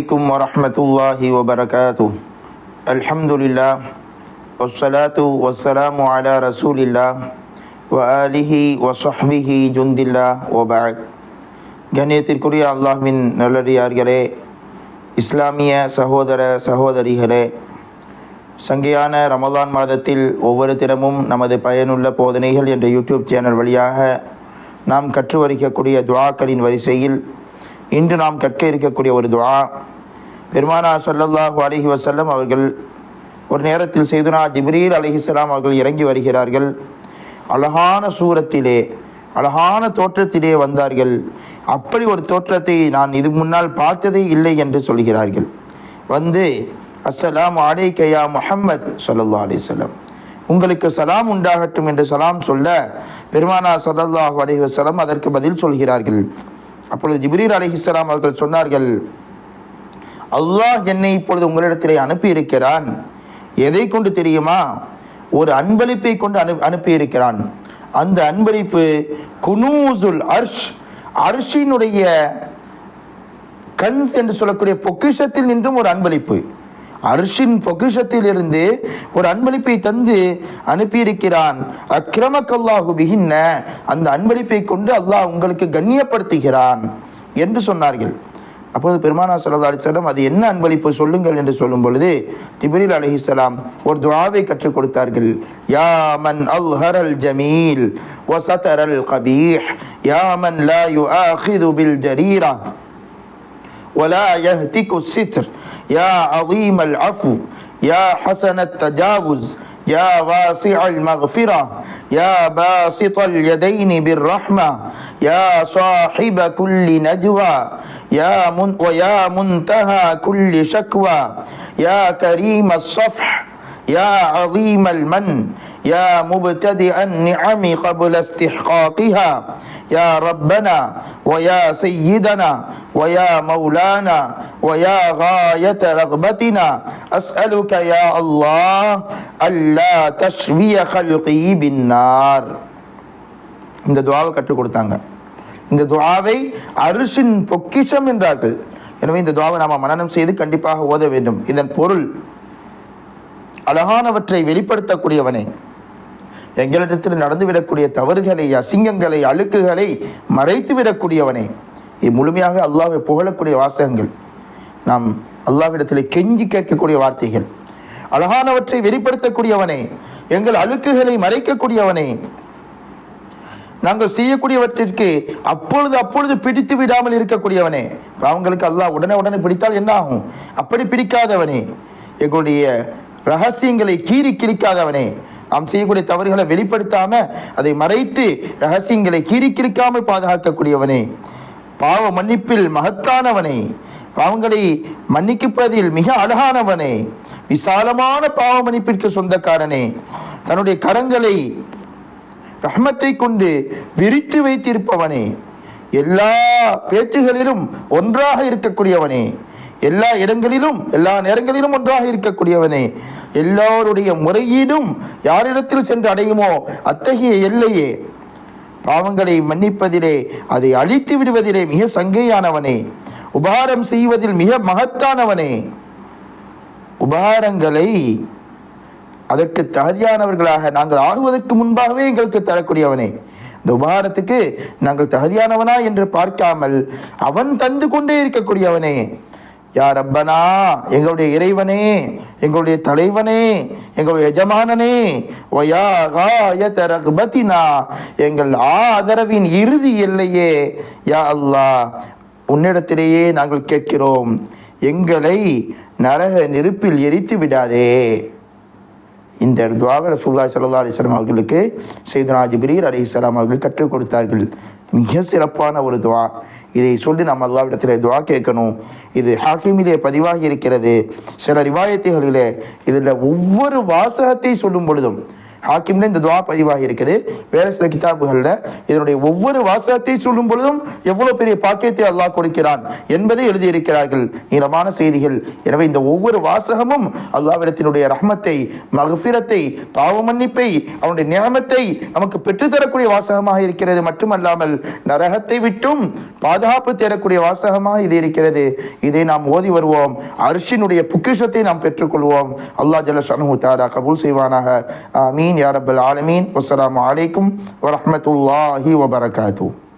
عليكم ورحمة الله وبركاته الحمد لله والصلاة والسلام على رسول الله وآله وصحبه جند الله وبعد கண்ணியத்திற்குரிய அல்லாஹ்வின் நல்லடியார்களே இஸ்லாமிய சகோதர சகோதரிகளே சங்கையான ரமலான் மாதத்தில் ஒவ்வொரு தினமும் நமது பயனுள்ள போதனைகள் என்ற யூடியூப் சேனல் வழியாக நாம் கற்று வருகக்கூடிய துவாக்களின் வரிசையில் இன்று நாம் கற்க இருக்கக்கூடிய ஒரு துவா பெருமானா சொல்லல்லாஹு அலஹி வசல்லம் அவர்கள் ஒரு நேரத்தில் செய்துனா ஜிப்ரீல் அலிஹிஸ்லாம் அவர்கள் இறங்கி வருகிறார்கள். அழகான சூரத்திலே அழகான தோற்றத்திலே வந்தார்கள். அப்படி ஒரு தோற்றத்தை நான் இது முன்னால் பார்த்ததே இல்லை என்று சொல்கிறார்கள். வந்து அஸ்ஸலாம் அலைக்கையா முஹம்மத் சொல்லல்லா அலைஹி உங்களுக்கு சலாம் உண்டாகட்டும் என்று சலாம் சொல்ல பெருமானா ஸல்லல்லாஹு அலைஹி அதற்கு பதில் சொல்கிறார்கள். அப்பொழுது ஜிப்ரீல் அலிஹிஸ்லாம் அவர்கள் சொன்னார்கள் அல்லாஹ் என்னை இப்பொழுது உங்களிடத்திலே அனுப்பியிருக்கிறான். எதை கொண்டு தெரியுமா? ஒரு அன்பளிப்பை கொண்டு அனு அனுப்பியிருக்கிறான். அந்த அன்பளிப்பு குனூசுல் அர்ஷ் அர்ஷினுடைய கன்ஸ் என்று சொல்லக்கூடிய பொக்கிஷத்தில் நின்றும் ஒரு அன்பளிப்பு. அர்ஷின் பொக்கிஷத்தில் இருந்து ஒரு அன்பளிப்பை தந்து அனுப்பியிருக்கிறான். அக்கிரமக்கல்லாஹு பிகின்ன அந்த அன்பளிப்பை கொண்டு அல்லாஹ் உங்களுக்கு கண்ணியப்படுத்துகிறான் என்று சொன்னார்கள். அப்போது பெருமானா சல்லா அலிஸ்லாம் அது என்ன அன்பளிப்பு சொல்லுங்கள் என்று சொல்லும் பொழுது ஜிப்ரீல் அலிஹிஸ்லாம் ஒரு துவாவை கற்றுக் கொடுத்தார்கள் யா மன் அல் ஹரல் ஜமீல் வசதரல் கபீஹ் யா மன் லா யுஆஹிது பில் ஜரீரா ولا يهتك الستر يا عظيم العفو يا حسن التجاوز يا واسع المغفرة يا باسط اليدين بالرحمة يا صاحب كل نجوى يا من ويا منتهى كل شكوى يا كريم الصفح يا عظيم المن يا مبتدئ النعم قبل استحقاقها يا ربنا ويا سيدنا ويا مولانا ويا غاية رغبتنا أسألك يا الله ألا تشوي خلقي بالنار இந்த துவாவை கற்றுக் கொடுத்தாங்க இந்த துவாவை அரிசின் பொக்கிஷம் என்றார்கள் எனவே இந்த துவாவை நாம் மனனம் செய்து கண்டிப்பாக ஓத வேண்டும் இதன் பொருள் அழகானவற்றை வெளிப்படுத்தக்கூடியவனே எங்களிடத்தில் நடந்துவிடக்கூடிய தவறுகளை அசிங்கங்களை அழுக்குகளை மறைத்து விடக்கூடியவனே இது முழுமையாக அல்லாவை புகழக்கூடிய வாசகங்கள் நாம் அல்லாவிடத்தில் கெஞ்சி கேட்கக்கூடிய வார்த்தைகள். அழகானவற்றை வெளிப்படுத்தக்கூடியவனே எங்கள் அழுக்குகளை மறைக்கக்கூடியவனே. நாங்கள் செய்யக்கூடியவற்றிற்கு அப்பொழுது அப்பொழுது பிடித்து விடாமல் இருக்கக்கூடியவனே. அவங்களுக்கு அல்லாஹ் உடனே உடனே பிடித்தால் என்ன ஆகும்? அப்படி பிடிக்காதவனே. எங்களுடைய ரகசியங்களை கீறி கிழிக்காதவனே. நாம் செய்யக்கூடிய தவறுகளை வெளிப்படுத்தாம அதை மறைத்து ரகசியங்களை கீறி கிழிக்காமல் பாதுகாக்கக்கூடியவனே. பாவ மன்னிப்பில் மகத்தானவனே. பாவங்களை மன்னிக்கப்பதில் மிக அழகானவனே. விசாலமான பாவ மன்னிப்பிற்கு சொந்தக்காரனே. தன்னுடைய கரங்களை ரஹ்மத்தை கொண்டு விரித்து வைத்திருப்பவனே. எல்லா பேச்சுகளிலும் ஒன்றாக இருக்கக்கூடியவனே. எல்லா இடங்களிலும் எல்லா நேரங்களிலும் ஒன்றாக இருக்கக்கூடியவனே. எல்லோருடைய முறையீடும் யாரிடத்தில் சென்று அடையுமோ அத்தகைய எல்லையே. பாவங்களை மன்னிப்பதிலே அதை அழித்து விடுவதிலே மிக சங்கையானவனே. உபகாரம் செய்வதில் மிக மகத்தானவனே. உபகாரங்களை அதற்கு தகுதியானவர்களாக நாங்கள் ஆகுவதற்கு முன்பாகவே எங்களுக்கு தரக்கூடியவனே. இந்த உபகாரத்துக்கு நாங்கள் தகுதியானவனா என்று பார்க்காமல் அவன் தந்து கொண்டே இருக்கக்கூடியவனே. யார் ரப்பனா எங்களுடைய இறைவனே எங்களுடைய தலைவனே எங்களுடைய எஜமானனே ஒயா எங்கள் ஆதரவின் இறுதி எல்லையே யா அல்லாஹ் உன்னிடத்திலேயே நாங்கள் கேட்கிறோம். எங்களை நரக நெருப்பில் எரித்து விடாதே. இந்த துவாகர சுல்லா சல்லா அலிஸ்லாம் அவர்களுக்கு செய்தனா ஜிப்ரீர் அலி இஸ்லாம் அவர்கள் கற்றுக் கொடுத்தார்கள். மிக சிறப்பான ஒரு துவா. இதை சொல்லி நம்ம அல்லாவிடத்தில் துவா கேட்கணும். இது ஹாக்கிமிலே பதிவாகி இருக்கிறது. சில ரிவாயத்துகளிலே இதில் ஒவ்வொரு வாசகத்தை சொல்லும் பொழுதும் ஹாக்கிம்ல இந்த துவா பதிவாகி இருக்குது வேற சில கிதாபுகள்ல இதனுடைய ஒவ்வொரு வாசகத்தை சொல்லும் பொழுதும் எவ்வளவு பெரிய பாக்கியத்தை அல்லாஹ் கொடுக்கிறான் என்பதை எழுதியிருக்கிறார்கள். நீளமான செய்திகள். எனவே இந்த ஒவ்வொரு வாசகமும் அல்லாவிடத்தினுடைய ரஹ்மத்தை மகஃபிரத்தை பாவ மன்னிப்பை அவனுடைய நியமத்தை நமக்கு பெற்றுத்தரக்கூடிய வாசகமாக இருக்கிறது. மட்டுமல்லாமல் நரகத்தை விட்டும் பாதுகாப்பு தேடக்கூடிய வாசகமாக இது இருக்கிறது. இதை நாம் ஓதி வருவோம். அரிசினுடைய பொக்கிஷத்தை நாம் பெற்றுக்கொள்வோம். அல்லாஹ் ஜலஷனு தாரா கபூல் செய்வானாக. ஆமீன். آمين يا رب العالمين. والسلام عليكم ورحمة الله وبركاته.